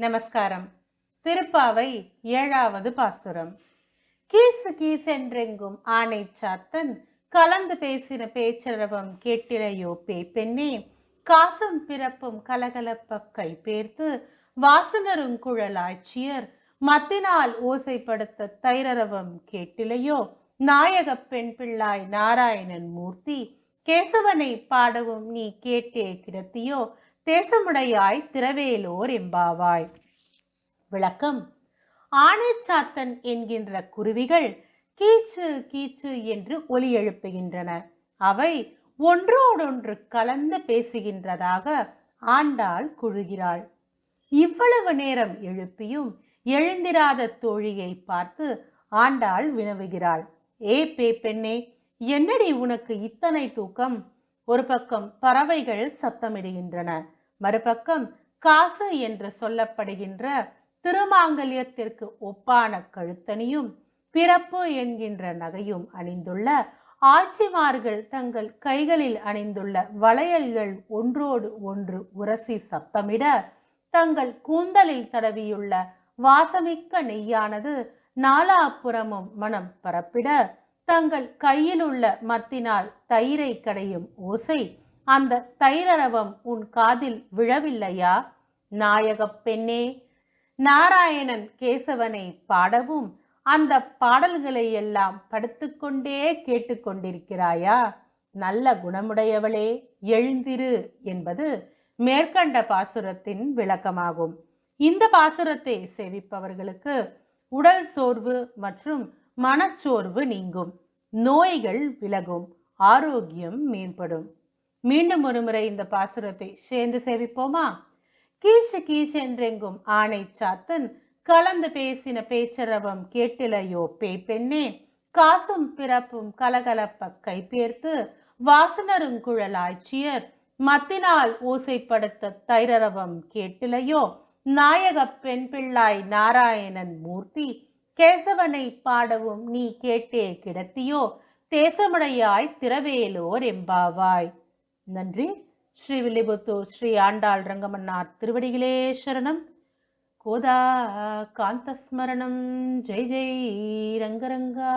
நமஸ்காரம். திருப்பாவை ஏழாவது பாசுரம். கீசு கீசென்றெங்கும் ஆனை சாத்தன் கலந்து பேசின பேச்சரவம் கேட்டிலையோ பே பெண்ணே. காசும் பிறப்பும் கலகலப்ப கை பேர்த்து வாசனரும் குழலாய்ச்சியர் மத்தினால் ஓசைப்படுத்த தைரரவம் கேட்டிலையோ. நாயக பெண் பிள்ளாய் நாராயணன் மூர்த்தி கேசவனை பாடவும் நீ கேட்டே கிடத்தியோ. தேசமுடையாய் திரவேலோர் எம்பாவாய் விளக்கம். ஆனைச்சாத்தன் என்கின்ற குருவிகள் கீச்சு கீச்சு என்று ஒலி எழுப்புகின்றன. அவை ஒன்றோடொன்று கலந்து பேசுகின்றதாக ஆண்டாள் குழுகிறாள். இவ்வளவு நேரம் எழுப்பியும் எழுந்திராத தோழியை பார்த்து ஆண்டாள் வினவுகிறாள். ஏ பே பெண்ணே என்னடி உனக்கு இத்தனை தூக்கம்? ஒரு பக்கம் பறவைகள் சத்தமிடுகின்றன மறுபக்கம் காசு என்று சொல்லப்படுகின்ற திருமாங்கல்யத்திற்கு ஒப்பான கழுத்தணியும் பிறப்பு என்கின்ற நகையும் அணிந்துள்ள ஆட்சிமார்கள் தங்கள் கைகளில் அணிந்துள்ள வளையல்கள் ஒன்றோடு ஒன்று உரசி சத்தமிட தங்கள் கூந்தலில் தடவியுள்ள வாசமிக்க நெய்யானது நாலாப்புறமும் மனம் பரப்பிட தங்கள் கையில் உள்ள மத்தினால் தயிரை கடையும் ஓசை அந்த தைரரவம் உன் காதில் விழவில்லையா? நாயகப் பெண்ணே நாராயணன் கேசவனை பாடவும் அந்த பாடல்களை எல்லாம் படுத்துக்கொண்டே கேட்டுக்கொண்டிருக்கிறாயா? நல்ல குணமுடையவளே எழுந்திரு என்பது மேற்கண்ட பாசுரத்தின் விளக்கமாகும். இந்த பாசுரத்தை சேவிப்பவர்களுக்கு உடல் சோர்வு மற்றும் மனச்சோர்வு நீங்கும். நோய்கள் விலகும். ஆரோக்கியம் மேம்படும். மீண்டும் ஒருமுறை இந்த பாசுரத்தை சேர்ந்து சேவிப்போமா? கீசு கீசென்றெங்கும் ஆனை சாத்தன் கலந்து பேசின பேச்சரவம் கேட்டிலையோ பேய் பெண்ணே காசும் பிறப்பும் கலகலப்ப கைபேர்த்து வாசனருங்குழலாய்ச்சியர் மத்தினால் ஓசைப்படுத்த தைரரவம் கேட்டிலையோ? நாயக பெண் பிள்ளாய் நாராயணன் மூர்த்தி கேசவனை பாடவும் நீ கேட்டே கிடத்தியோ? தேசமுடையாய் திரவேலோர் எம்பாவாய். நன்றி. ஸ்ரீ வில்லிபுத்தூர் ஸ்ரீ ஆண்டாள் ரங்கமன்னார் திருவடிகளே சரணம். கோதா காந்தஸ்மரணம். ஜெய் ஜெய். ரங்கரங்கா.